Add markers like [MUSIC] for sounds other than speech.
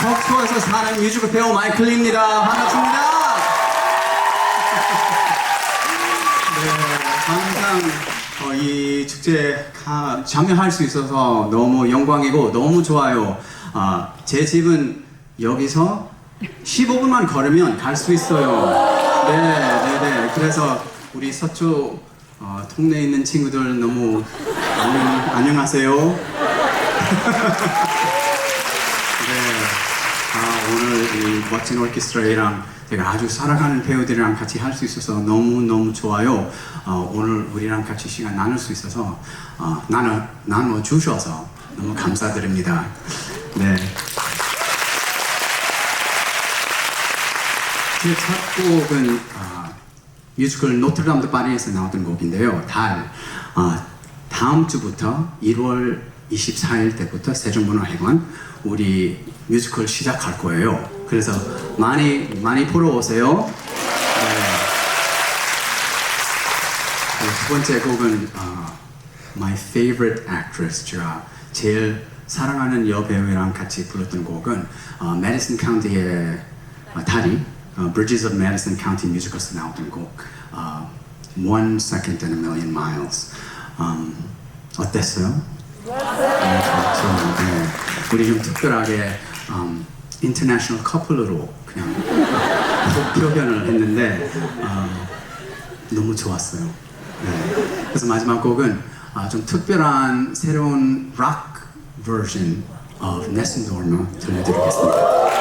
석초에서 사는 뮤지컬 배우 마이클입니다. 반갑습니다. 네, 항상 어, 이 축제에 가- 참여할 수 있어서 너무 영광이고 너무 좋아요. 아, 제 집은 여기서 15분만 걸으면 갈 수 있어요. 네, 네, 네. 그래서 우리 서초 어, 동네에 있는 친구들 너무 안녕, 안녕하세요. [LAUGHS] 이 멋진 오케스트라랑 제가 아주 사랑하는 배우들이랑 같이 할 수 있어서 너무너무 좋아요. 어, 오늘 우리랑 같이 시간 나눌 수 있어서 어, 나눠, 나눠 주셔서 너무 감사드립니다. 네. 제첫 곡은 아, 뮤지컬 노트르담 드 파리에서 나왔던 곡인데요. 달. 아, 다음 주부터 1월 24일 때부터 세종문화회관 우리 뮤지컬 시작할 거예요. 그래서 많이 많이 보러 오세요. 네. 그두 번째 곡은 아, My Favorite Actress 제가 제일 사랑하는 여배우랑 같이 불렀던 곡은 어, 메디슨 카운티의 어, 다리 어, Bridges of Madison County Musical에서 나왔던 곡 어, One Second in a Million Miles 음, 어땠어요? 네, 좋죠. 네. 우리 좀 특별하게 음, 인터내셔널 커플로 그냥 표- 표현을 했는데 어, 너무 좋았어요. 네. 그래서 마지막 곡은 아, 좀 특별한 새로운 락 버전 of Nessun Dorma 들려드리겠습니다.